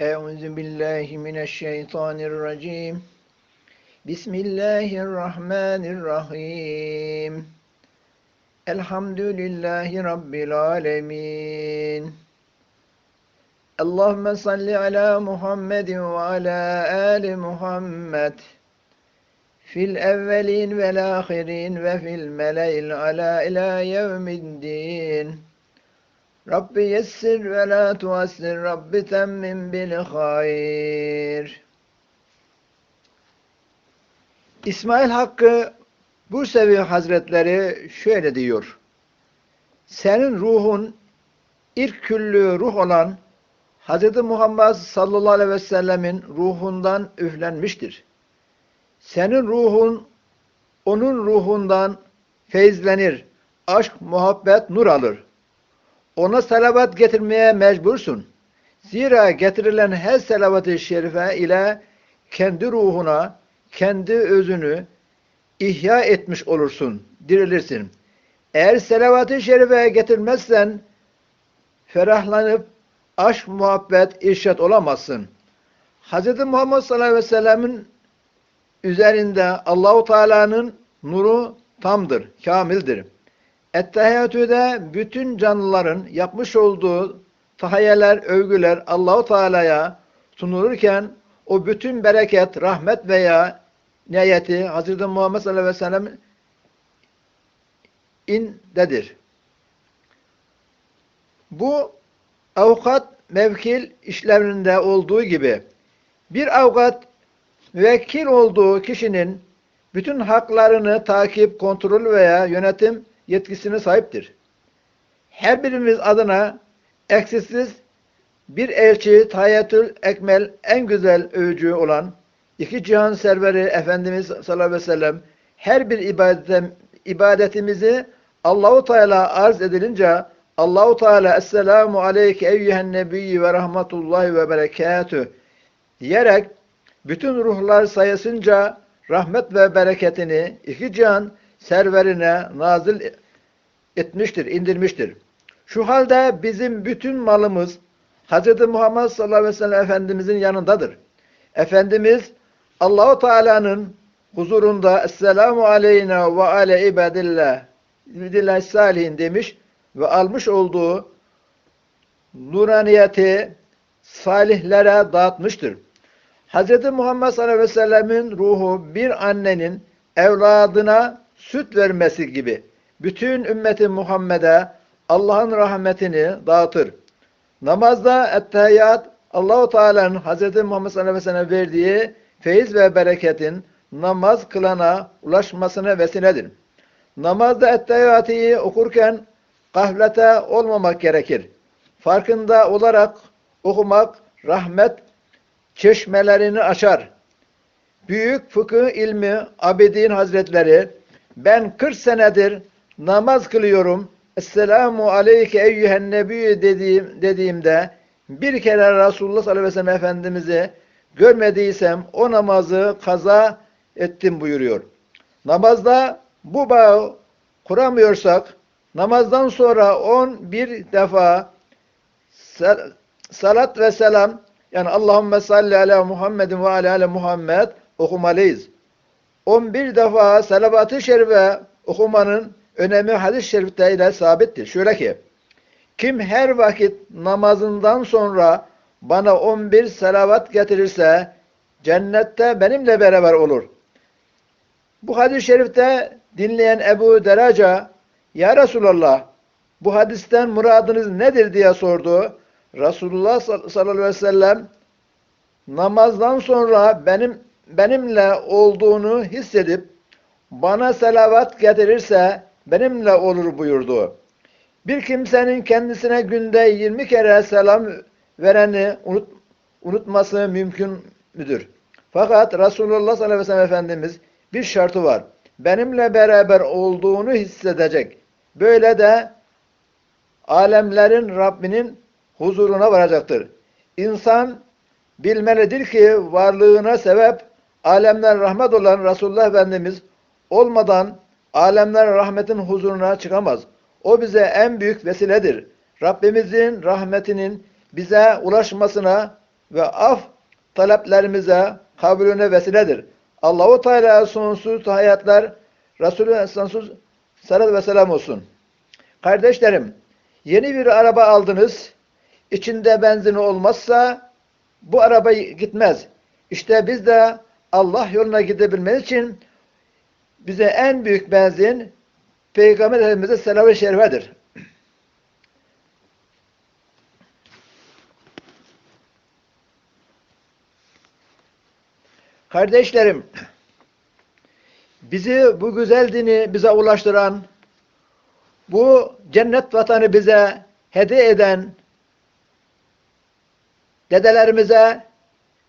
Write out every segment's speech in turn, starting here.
أعوذ بالله من الشيطان الرجيم بسم الله الرحمن الرحيم الحمد لله رب العالمين اللهم صل على محمد وعلى آل محمد في الأولين والآخرين وفي الملأ الأعلى إلى يوم الدين Rabbi yessir ve la tuassir Rabbi temmin bil hayr. İsmail Hakkı bu Bursevi Hazretleri şöyle diyor. Senin ruhun ilk küllü ruh olan Hz. Muhammed sallallahu aleyhi ve sellemin ruhundan üflenmiştir. Senin ruhun onun ruhundan feyzlenir, aşk, muhabbet, nur alır.'' Ona salavat getirmeye mecbursun. Zira getirilen her salavat-ı şerife ile kendi ruhuna, kendi özünü ihya etmiş olursun, dirilirsin. Eğer salavat-ı şerife getirmezsen ferahlanıp aşk, muhabbet, irşat olamazsın. Hz. Muhammed sallallahu aleyhi ve sellemin üzerinde Allahu Teala'nın nuru tamdır, kamildir. Ettehiyyatü'de bütün canlıların yapmış olduğu tahayyeler, övgüler Allahu Teala'ya sunulurken o bütün bereket, rahmet veya niyeti Hz. Muhammed sallallahu aleyhi ve sellem indedir. Bu avukat mevkil işleminde olduğu gibi bir avukat müvekkil olduğu kişinin bütün haklarını takip, kontrol veya yönetim yetkisine sahiptir. Her birimiz adına eksiksiz bir elçi Tayyatül Ekmel en güzel övücü olan iki cihan serveri Efendimiz sallallahu aleyhi ve sellem her bir ibadetim, ibadetimizi Allahu Teala arz edilince Allahu Teala Esselamu aleyke eyyühen nebiyyi ve rahmetullahi ve berekatü diyerek bütün ruhlar sayısınca rahmet ve bereketini iki cihan serverine nazil etmiştir, indirmiştir. Şu halde bizim bütün malımız Hz. Muhammed sallallahu aleyhi ve sellem Efendimizin yanındadır. Efendimiz Allahu Teala'nın huzurunda Esselamu aleyna ve ale ibadillah ibadillah salihin demiş ve almış olduğu nuraniyeti salihlere dağıtmıştır. Hz. Muhammed sallallahu aleyhi ve sellemin ruhu bir annenin evladına süt vermesi gibi bütün ümmeti Muhammed'e Allah'ın rahmetini dağıtır. Namazda ettehiyyat Allahu Teala'nın Hz. Muhammed sallallahu verdiği feyiz ve bereketin namaz kılana ulaşmasına vesiledir. Namazda ettehiyyatı okurken gaflete olmamak gerekir. Farkında olarak okumak rahmet çeşmelerini açar. Büyük fıkıh ilmi Abidin Hazretleri ben 40 senedir namaz kılıyorum. Esselamu aleyke eyyühen nebiyyü dediğim, dediğimde bir kere Resulullah sallallahu aleyhi ve sellem Efendimiz'i görmediysem o namazı kaza ettim buyuruyor. Namazda bu bağı kuramıyorsak namazdan sonra 11 defa salat ve selam yani Allahümme salli ala Muhammedin ve ala ala Muhammed okumalıyız. 11 defa salavat-ı şerife okumanın önemi hadis-i şerifte ile sabittir. Şöyle ki, kim her vakit namazından sonra bana 11 salavat getirirse cennette benimle beraber olur. Bu hadis-i şerifte dinleyen Ebu Deraca, Ya Resulallah, bu hadisten muradınız nedir diye sordu. Resulullah sallallahu aleyhi ve sellem namazdan sonra benim benimle olduğunu hissedip bana selavat getirirse benimle olur buyurdu. Bir kimsenin kendisine günde 20 kere selam vereni unut, unutması mümkün müdür? Fakat Resulullah sallallahu aleyhi ve sellem Efendimiz bir şartı var. Benimle beraber olduğunu hissedecek. Böyle de alemlerin Rabbinin huzuruna varacaktır. İnsan bilmelidir ki varlığına sebep alemler rahmet olan Resulullah Efendimiz olmadan alemler rahmetin huzuruna çıkamaz. O bize en büyük vesiledir. Rabbimizin rahmetinin bize ulaşmasına ve af taleplerimize kabulüne vesiledir. Allahu Teala sonsuz hayatlar Resulü sonsuz salat ve selam olsun. Kardeşlerim, yeni bir araba aldınız. İçinde benzin olmazsa bu araba gitmez. İşte biz de Allah yoluna gidebilmemiz için bize en büyük benzin Peygamber Efendimiz'e selam-ı şerifedir. Kardeşlerim, bizi bu güzel dini bize ulaştıran, bu cennet vatanı bize hediye eden dedelerimize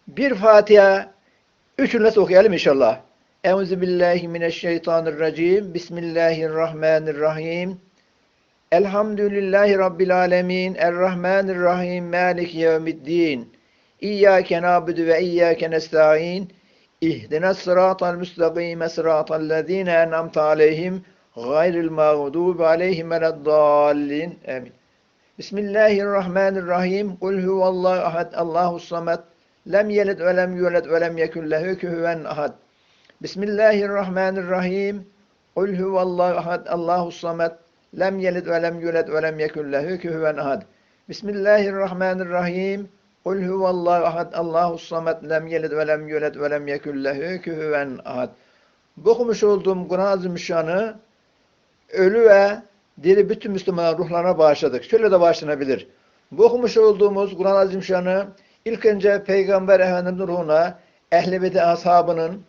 bir Fatiha üçünle okuyalım inşallah. Euzu billahi mineşşeytanirracim. Bismillahirrahmanirrahim. Elhamdülillahi rabbil alamin. Errahmanirrahim. Maliki yevmiddin. İyyâke na'budu ve iyyâke nestaîn. İhdina sıratal müstakîme sıratallezîne en'amte aleyhim gayril mağdubi aleyhim veleddallin. Amin. Bismillahirrahmanirrahim. Kul huvallahu ahad. Allahus samed. Lem yelid ve lem yulad ve lem yekun lehu kufuven ahad. Bismillahirrahmanirrahim. Kul huvallahu ahad. Allahus samed. Lem yelid ve lem yulad ve lem yekun lehu kufuven ahad. Bismillahirrahmanirrahim. Kul huvallahu ahad. Allahus samed. Lem yelid ve lem yulad ve lem yekun lehu kufuven ahad. Bu olduğum Kur'an-ı Azimüşşan'ı ölü ve diri bütün Müslüman ruhlarına bağışladık. Şöyle de bağışlanabilir. Bu okumuş olduğumuz Kur'an-ı Azimüşşan'ı ilk önce Peygamber Efendimiz'in ruhuna, Ehl-i Beyt ashabının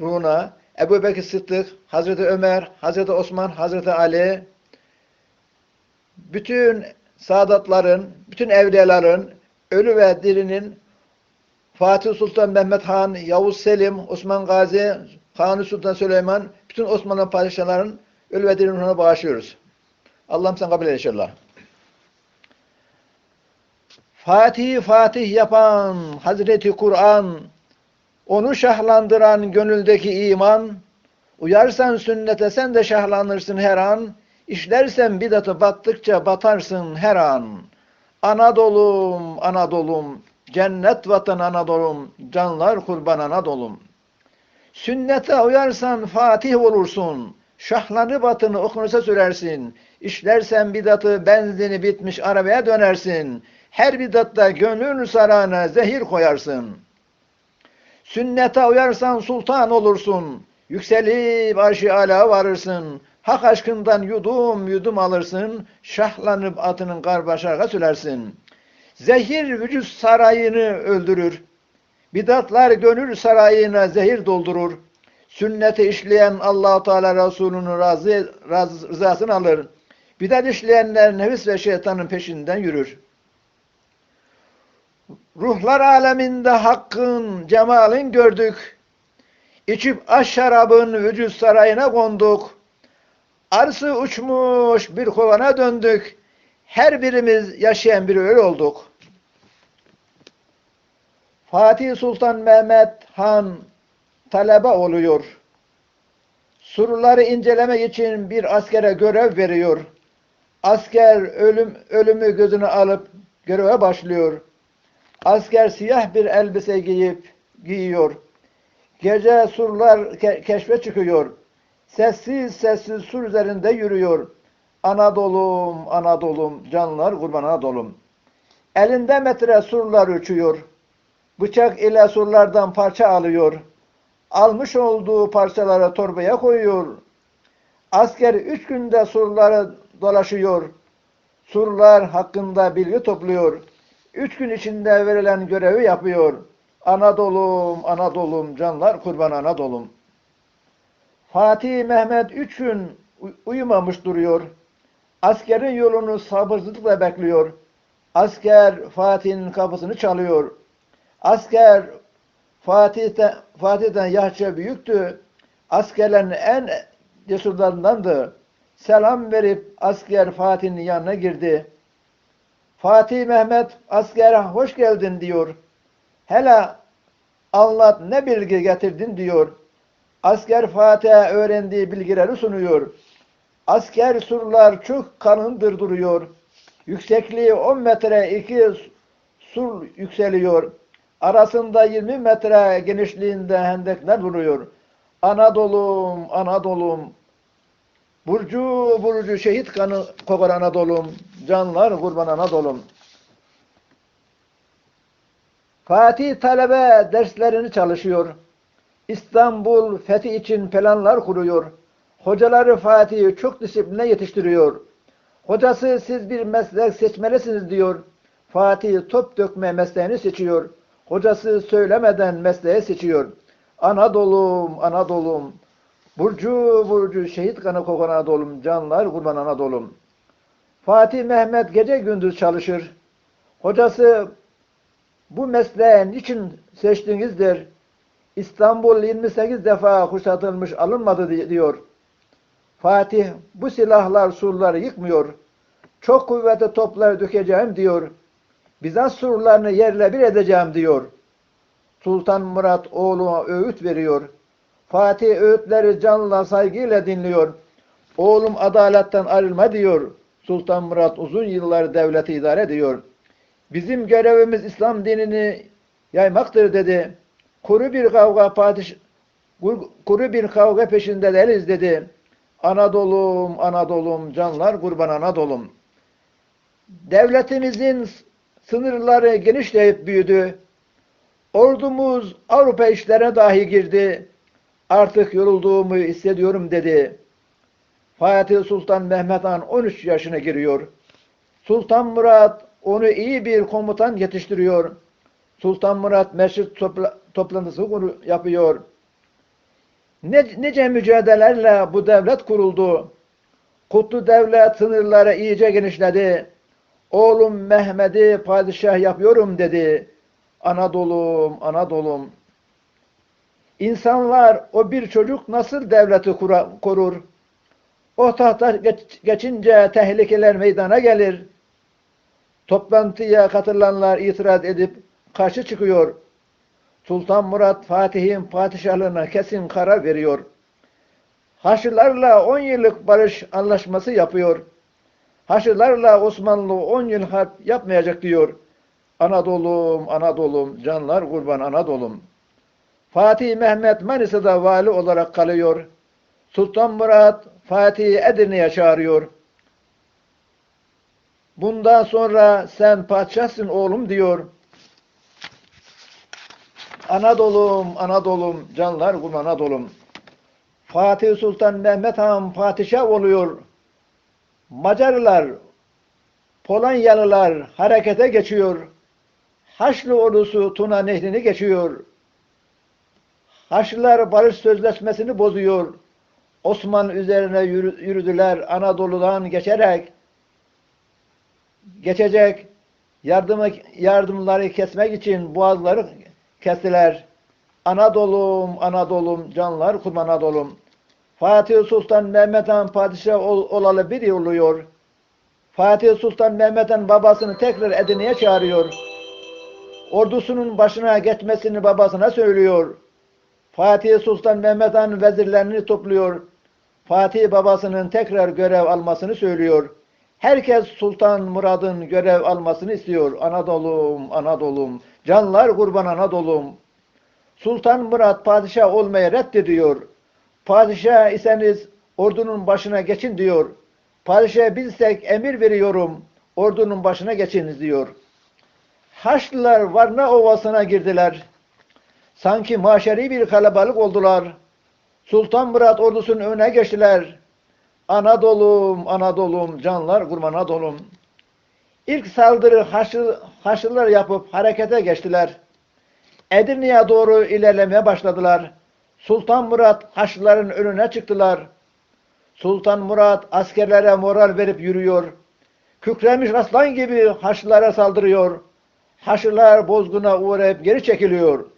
ruhuna, Ebu Bekir Sıddık, Hazreti Ömer, Hazreti Osman, Hazreti Ali, bütün saadatların, bütün evliyaların, ölü ve dirinin Fatih Sultan Mehmet Han, Yavuz Selim, Osman Gazi, Kanuni Sultan Süleyman, bütün Osmanlı padişahların ölü ve diri ruhuna bağışlıyoruz. Allah'ım sen kabul et inşallah. Fatih Fatih yapan Hazreti Kur'an, onu şahlandıran gönüldeki iman, uyarsan sünnete sen de şahlanırsın her an, işlersen bidatı battıkça batarsın her an. Anadolu'm, Anadolu'm, cennet vatan Anadolu'm, canlar kurban Anadolu'm. Sünnete uyarsan Fatih olursun, şahlanı batını okunusa sürersin, işlersen bidatı benzini bitmiş arabaya dönersin, her bidatta gönül sarana zehir koyarsın. Sünnete uyarsan sultan olursun. Yükselip arş-ı ala varırsın. Hak aşkından yudum yudum alırsın. Şahlanıp atının karbaşağa sülersin. Zehir vücut sarayını öldürür. Bidatlar gönül sarayına zehir doldurur. Sünneti işleyen allah Teala Resulü'nün razı, razı, rızasını alır. Bidat işleyenler nefis ve şeytanın peşinden yürür. Ruhlar aleminde hakkın, cemalin gördük. İçip aş şarabın vücut sarayına konduk. Arsı uçmuş bir kovana döndük. Her birimiz yaşayan bir ölü olduk. Fatih Sultan Mehmet Han talebe oluyor. Soruları incelemek için bir askere görev veriyor. Asker ölüm ölümü gözüne alıp göreve başlıyor. Asker siyah bir elbise giyip giyiyor. Gece surlar ke keşfe çıkıyor. Sessiz sessiz sur üzerinde yürüyor. Anadolu'm, Anadolu'm, canlar kurban Anadolu'm. Elinde metre surlar uçuyor. Bıçak ile surlardan parça alıyor. Almış olduğu parçaları torbaya koyuyor. Asker üç günde surları dolaşıyor. Surlar hakkında bilgi topluyor. Üç gün içinde verilen görevi yapıyor. Anadolu'm, Anadolu'm, canlar kurban Anadolu'm. Fatih Mehmet üç gün uyumamış duruyor. Askerin yolunu sabırsızlıkla bekliyor. Asker Fatih'in kapısını çalıyor. Asker Fatih'ten, Fatih'ten yaşça büyüktü. Askerlerin en cesurlarındandı. Selam verip asker Fatih'in yanına girdi. Fatih Mehmet askere hoş geldin diyor. Hele anlat ne bilgi getirdin diyor. Asker Fatih'e öğrendiği bilgileri sunuyor. Asker surlar çok kalındır duruyor. Yüksekliği 10 metre iki sur yükseliyor. Arasında 20 metre genişliğinde hendekler vuruyor. Anadolu'm, Anadolu'm, Burcu burcu şehit kanı kokar Anadolu'm, canlar kurban Anadolu'm. Fatih talebe derslerini çalışıyor. İstanbul fethi için planlar kuruyor. Hocaları Fatih'i çok disipline yetiştiriyor. Hocası siz bir meslek seçmelisiniz diyor. Fatih top dökme mesleğini seçiyor. Hocası söylemeden mesleği seçiyor. Anadolu'm, Anadolu'm, Burcu burcu şehit kanı kokan Anadolu'm, canlar kurban Anadolu'm. Fatih Mehmet gece gündüz çalışır. Hocası bu mesleğin için seçtiğinizdir. İstanbul 28 defa kuşatılmış alınmadı di- diyor. Fatih bu silahlar surları yıkmıyor. Çok kuvvetli toplar dökeceğim diyor. Bizans surlarını yerle bir edeceğim diyor. Sultan Murat oğluna öğüt veriyor. Fatih öğütleri canla saygıyla dinliyor. Oğlum adaletten ayrılma diyor. Sultan Murat uzun yıllar devleti idare ediyor. Bizim görevimiz İslam dinini yaymaktır dedi. Kuru bir kavga padişah kuru bir kavga peşinde değiliz dedi. Anadolu'm, Anadolu'm, canlar kurban Anadolu'm. Devletimizin sınırları genişleyip büyüdü. Ordumuz Avrupa işlerine dahi girdi. Artık yorulduğumu hissediyorum dedi. Fatih Sultan Mehmet Han 13 yaşına giriyor. Sultan Murat onu iyi bir komutan yetiştiriyor. Sultan Murat meşrit topla, toplantısı yapıyor. Ne, nice mücadelelerle bu devlet kuruldu. Kutlu devlet sınırları iyice genişledi. Oğlum Mehmet'i padişah yapıyorum dedi. Anadolu'm, Anadolu'm. İnsanlar o bir çocuk nasıl devleti kura, korur? O tahta geç- geçince tehlikeler meydana gelir. Toplantıya katılanlar itiraz edip karşı çıkıyor. Sultan Murat Fatih'in padişahlığına kesin karar veriyor. Haçlılarla 10 yıllık barış anlaşması yapıyor. Haçlılarla Osmanlı 10 yıl harp yapmayacak diyor. Anadolu'm, Anadolu'm, canlar kurban Anadolu'm. Fatih Mehmet Manisa'da vali olarak kalıyor. Sultan Murat Fatih'i Edirne'ye çağırıyor. Bundan sonra sen padişahsın oğlum diyor. Anadolu'm, Anadolu'm, canlar kurban Anadolu'm. Fatih Sultan Mehmet Han padişah oluyor. Macarlar, Polonyalılar harekete geçiyor. Haçlı ordusu Tuna Nehri'ni geçiyor. Haçlılar barış sözleşmesini bozuyor. Osman üzerine yürü- yürüdüler Anadolu'dan geçerek. Geçecek yardımı, yardımları kesmek için boğazları kestiler. Anadolu'm, Anadolu'm, canlar kurban Anadolu'm. Fatih Sultan Mehmet Han padişah ol- olalı bir yıl oluyor. Fatih Sultan Mehmet Han babasını tekrar Edirne'ye çağırıyor. Ordusunun başına geçmesini babasına söylüyor. Fatih Sultan Mehmet Han vezirlerini topluyor. Fatih babasının tekrar görev almasını söylüyor. Herkes Sultan Murad'ın görev almasını istiyor. Anadolu'm, Anadolu'm, canlar kurban Anadolu'm. Sultan Murat padişah olmayı reddediyor. Padişah iseniz ordunun başına geçin diyor. Padişah bilsek emir veriyorum. Ordunun başına geçiniz diyor. Haçlılar Varna Ovası'na girdiler. Sanki maşeri bir kalabalık oldular. Sultan Murat ordusunun önüne geçtiler. Anadolu'm, Anadolu'm, canlar kurban Anadolu'm. İlk saldırı Haçlı, Haçlılar yapıp harekete geçtiler. Edirne'ye doğru ilerlemeye başladılar. Sultan Murat Haçlıların önüne çıktılar. Sultan Murat askerlere moral verip yürüyor. Kükremiş aslan gibi Haçlılara saldırıyor. Haçlılar bozguna uğrayıp geri çekiliyor.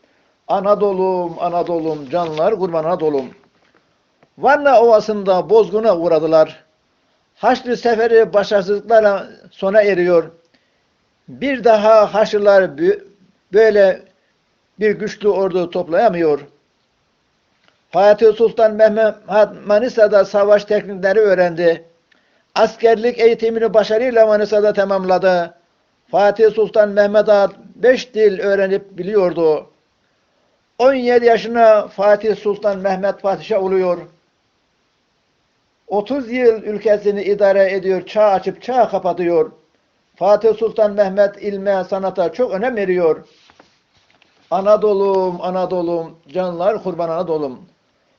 Anadolu'm, Anadolu'm, canlar kurban Anadolu'm. Varna Ovası'nda bozguna uğradılar. Haçlı seferi başarısızlıklarla sona eriyor. Bir daha Haçlılar bö- böyle bir güçlü ordu toplayamıyor. Fatih Sultan Mehmet Manisa'da savaş teknikleri öğrendi. Askerlik eğitimini başarıyla Manisa'da tamamladı. Fatih Sultan Mehmet Han beş dil öğrenip biliyordu. 17 yaşına Fatih Sultan Mehmet Padişah oluyor. 30 yıl ülkesini idare ediyor, çağ açıp çağ kapatıyor. Fatih Sultan Mehmet ilme, sanata çok önem veriyor. Anadolu'm, Anadolu'm, canlar kurban Anadolu'm.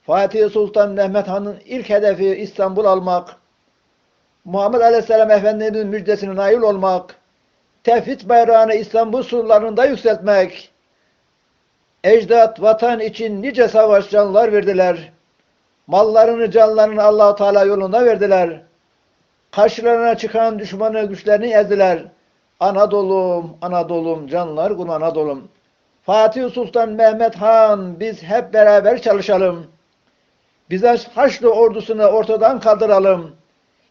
Fatih Sultan Mehmet Han'ın ilk hedefi İstanbul almak, Muhammed Aleyhisselam Efendimiz'in müjdesine nail olmak, tevhid bayrağını İstanbul surlarında yükseltmek, ecdat, vatan için nice savaş canlar verdiler. Mallarını, canlarını allah Teala yolunda verdiler. Karşılarına çıkan düşmanı güçlerini ezdiler. Anadolu'm, Anadolu'm, canlar kulu Anadolu'm. Fatih Sultan Mehmet Han, biz hep beraber çalışalım. Bize Haçlı ordusunu ortadan kaldıralım.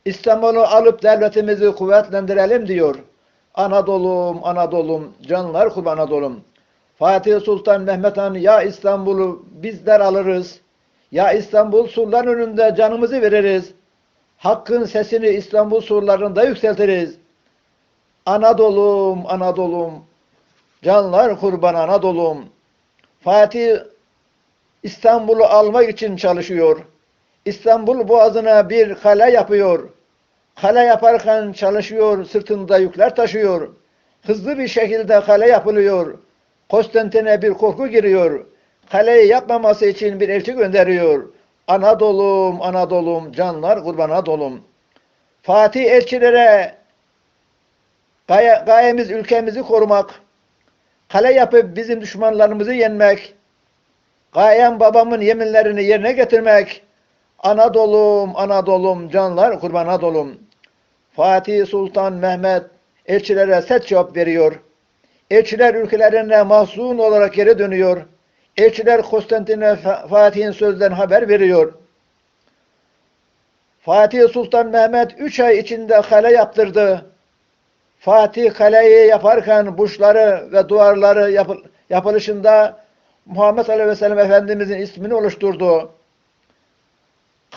İstanbul'u alıp devletimizi kuvvetlendirelim diyor. Anadolu'm, Anadolu'm, canlar kulu Anadolu'm. Fatih Sultan Mehmet Han ya İstanbul'u bizler alırız. Ya İstanbul surların önünde canımızı veririz. Hakkın sesini İstanbul surlarında yükseltiriz. Anadolu'm, Anadolu'm, canlar kurban Anadolu'm. Fatih İstanbul'u almak için çalışıyor. İstanbul boğazına bir kale yapıyor. Kale yaparken çalışıyor, sırtında yükler taşıyor. Hızlı bir şekilde kale yapılıyor. Konstantine bir korku giriyor. Kaleyi yapmaması için bir elçi gönderiyor. Anadolu'm, Anadolu'm, canlar kurban Anadolu'm. Fatih elçilere gaye, gayemiz ülkemizi korumak, kale yapıp bizim düşmanlarımızı yenmek, gayem babamın yeminlerini yerine getirmek, Anadolu'm, Anadolu'm, canlar kurban Anadolu'm. Fatih Sultan Mehmet elçilere set cevap veriyor. Elçiler ülkelerine mahzun olarak geri dönüyor. Elçiler Konstantine Fatih'in sözden haber veriyor. Fatih Sultan Mehmet üç ay içinde kale yaptırdı. Fatih kaleyi yaparken burçları ve duvarları yapı- yapılışında Muhammed Aleyhisselam Efendimizin ismini oluşturdu.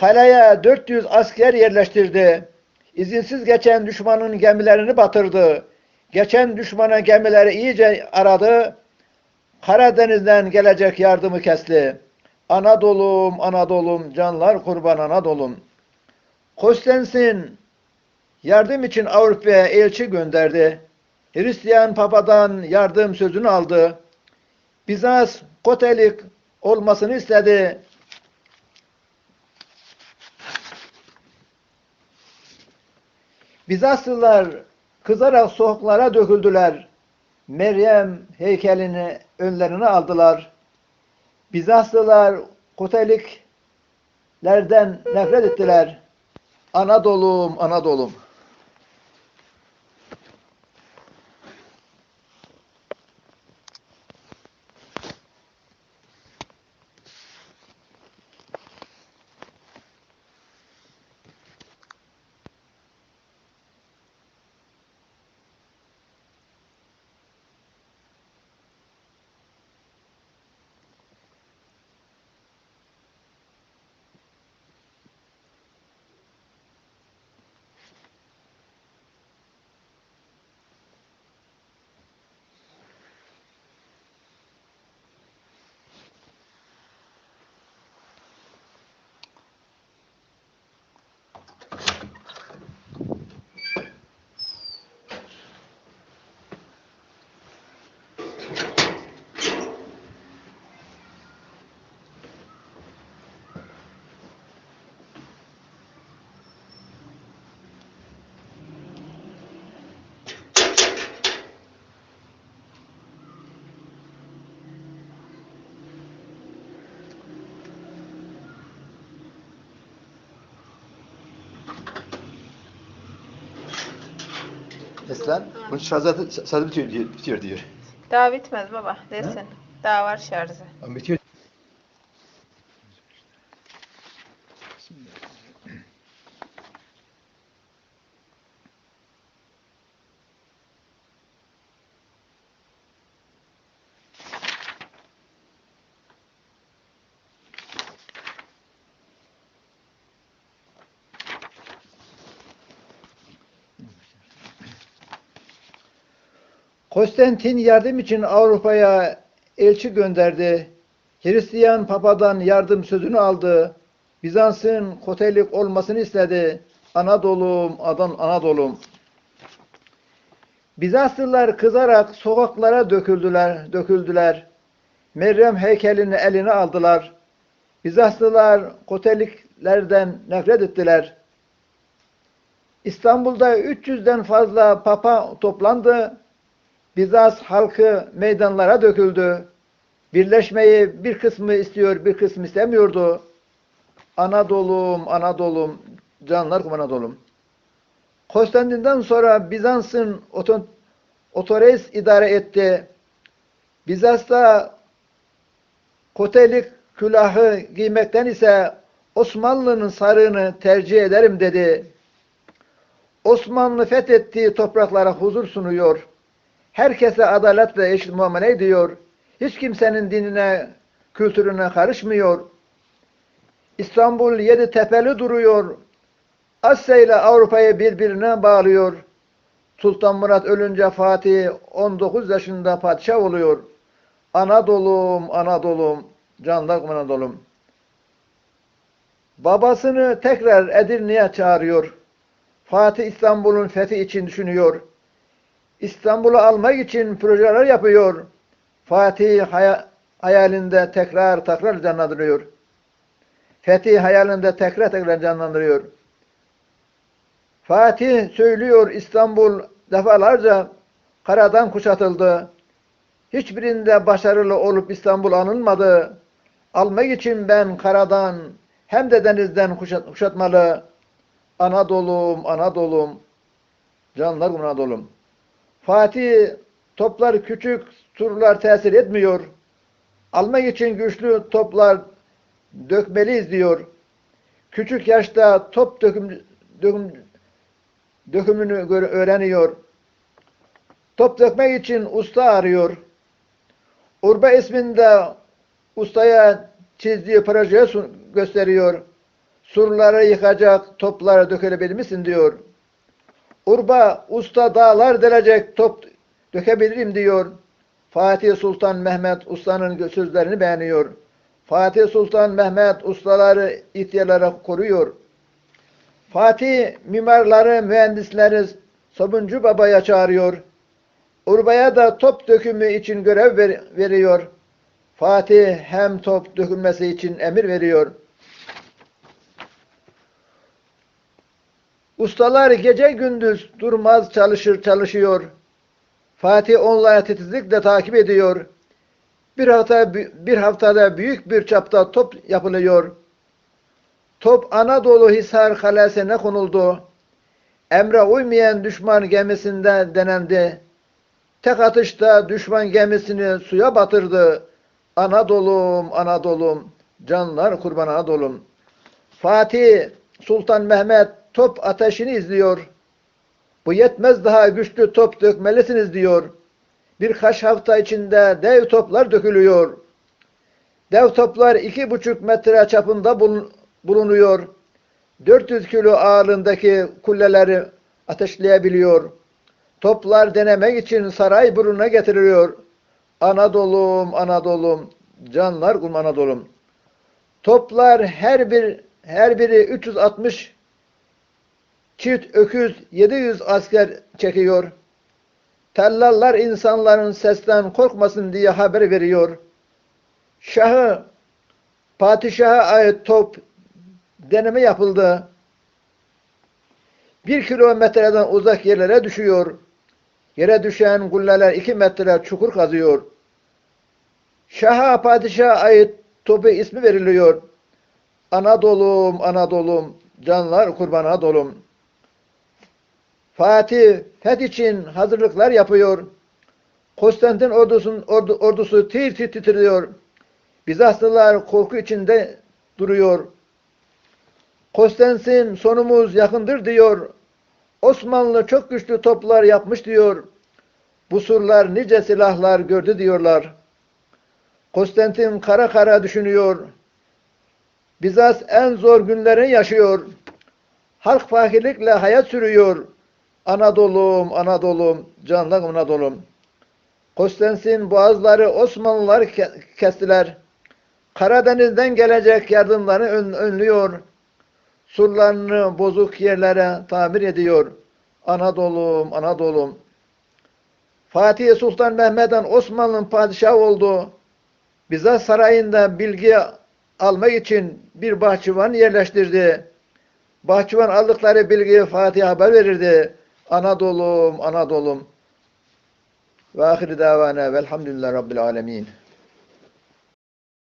Kaleye 400 asker yerleştirdi. İzinsiz geçen düşmanın gemilerini batırdı. Geçen düşmana gemileri iyice aradı. Karadeniz'den gelecek yardımı kesti. Anadolu'm, Anadolu'm, canlar kurban Anadolu'm. Konstantin yardım için Avrupa'ya elçi gönderdi. Hristiyan papadan yardım sözünü aldı. Bizans Kotelik olmasını istedi. Bizanslılar kızarak sokaklara döküldüler. Meryem heykelini önlerine aldılar. Bizanslılar Koteliklerden nefret ettiler. Anadolu'm, Anadolu'm. Eslan, bunun şarjı şarjı bitiyor diyor. Bitiyor diyor. Daha bitmez baba desin. Daha var şarjı. Ama bitiyor. Konstantin yardım için Avrupa'ya elçi gönderdi. Hristiyan papadan yardım sözünü aldı. Bizans'ın Kotelik olmasını istedi. Anadolu'm, adan Anadolu'm. Bizanslılar kızarak sokaklara döküldüler, döküldüler. Meryem heykelini eline aldılar. Bizanslılar Koteliklerden nefret ettiler. İstanbul'da 300'den fazla papa toplandı. Bizans halkı meydanlara döküldü. Birleşmeyi bir kısmı istiyor, bir kısmı istemiyordu. Anadolu'm, Anadolu'm, canlar kum Anadolu'm. Konstantin'den sonra Bizans'ın oto- otoreis idare etti. Bizans'ta kotelik külahı giymekten ise Osmanlı'nın sarığını tercih ederim dedi. Osmanlı fethettiği topraklara huzur sunuyor. Herkese adalet ve eşit muamele ediyor. Hiç kimsenin dinine, kültürüne karışmıyor. İstanbul yedi tepeli duruyor. Asya ile Avrupa'yı birbirine bağlıyor. Sultan Murat ölünce Fatih 19 yaşında padişah oluyor. Anadolu'm, Anadolu'm, canlar Anadolu'm. Babasını tekrar Edirne'ye çağırıyor. Fatih İstanbul'un fethi için düşünüyor. İstanbul'u almak için projeler yapıyor. Fatih haya- hayalinde tekrar tekrar canlandırıyor. Fethi hayalinde tekrar tekrar canlandırıyor. Fatih söylüyor İstanbul defalarca karadan kuşatıldı. Hiçbirinde başarılı olup İstanbul anılmadı. Almak için ben karadan hem de denizden kuşat, kuşatmalı. Anadolu'm, Anadolu'm, canlar Anadolu'm. Fatih toplar küçük, surlar tesir etmiyor. Almak için güçlü toplar dökmeliyiz diyor. Küçük yaşta top döküm, döküm, dökümünü öğreniyor. Top dökmek için usta arıyor. Urba isminde ustaya çizdiği projeyi gösteriyor. Surları yıkacak, topları dökebilir misin diyor. Urba usta dağlar delecek top dökebilirim diyor. Fatih Sultan Mehmet ustanın sözlerini beğeniyor. Fatih Sultan Mehmet ustaları ihtiyarlara koruyor. Fatih mimarları, mühendisleri Sabuncu Baba'ya çağırıyor. Urba'ya da top dökümü için görev ver- veriyor. Fatih hem top dökülmesi için emir veriyor. Ustalar gece gündüz durmaz çalışır çalışıyor. Fatih onları titizlikle takip ediyor. Bir hafta bir haftada büyük bir çapta top yapılıyor. Top Anadolu Hisar Kalesi'ne konuldu. Emre uymayan düşman gemisinde denendi. Tek atışta düşman gemisini suya batırdı. Anadolu'm, Anadolu'm, canlar kurban Anadolu'm. Fatih Sultan Mehmet top ateşini izliyor. Bu yetmez daha güçlü top dökmelisiniz diyor. Birkaç hafta içinde dev toplar dökülüyor. Dev toplar iki buçuk metre çapında bulun- bulunuyor. 400 kilo ağırlığındaki kulleleri ateşleyebiliyor. Toplar denemek için saray burnuna getiriliyor. Anadolu'm, Anadolu'm, canlar kum Anadolu'm. Toplar her bir her biri 360 çift öküz 700 asker çekiyor. Tellallar insanların sesten korkmasın diye haber veriyor. Şahı, padişaha ait top deneme yapıldı. Bir kilometreden uzak yerlere düşüyor. Yere düşen gulleler iki metre çukur kazıyor. Şaha padişaha ait topu ismi veriliyor. Anadolu'm, Anadolu'm, canlar kurban Anadolu'm. Fatih feth için hazırlıklar yapıyor. Konstantin ordusun, ordu, ordusu tir tir titriyor. Bizanslılar korku içinde duruyor. Konstantin sonumuz yakındır diyor. Osmanlı çok güçlü toplar yapmış diyor. Bu surlar nice silahlar gördü diyorlar. Konstantin kara kara düşünüyor. Bizans en zor günlerini yaşıyor. Halk fakirlikle hayat sürüyor. Anadolu'm, Anadolu'm, canlarım Anadolu'm. Konstantin boğazları Osmanlılar ke- kestiler. Karadeniz'den gelecek yardımları ön- önlüyor. Surlarını bozuk yerlere tamir ediyor. Anadolu'm, Anadolu'm. Fatih Sultan Mehmet'ten Osmanlı'nın padişahı oldu. Bizans sarayında bilgi almak için bir bahçıvan yerleştirdi. Bahçıvan aldıkları bilgiyi Fatih'e haber verirdi. Anadolu'm, Anadolu'm. Ve ahir davana velhamdülillah rabbil alemin.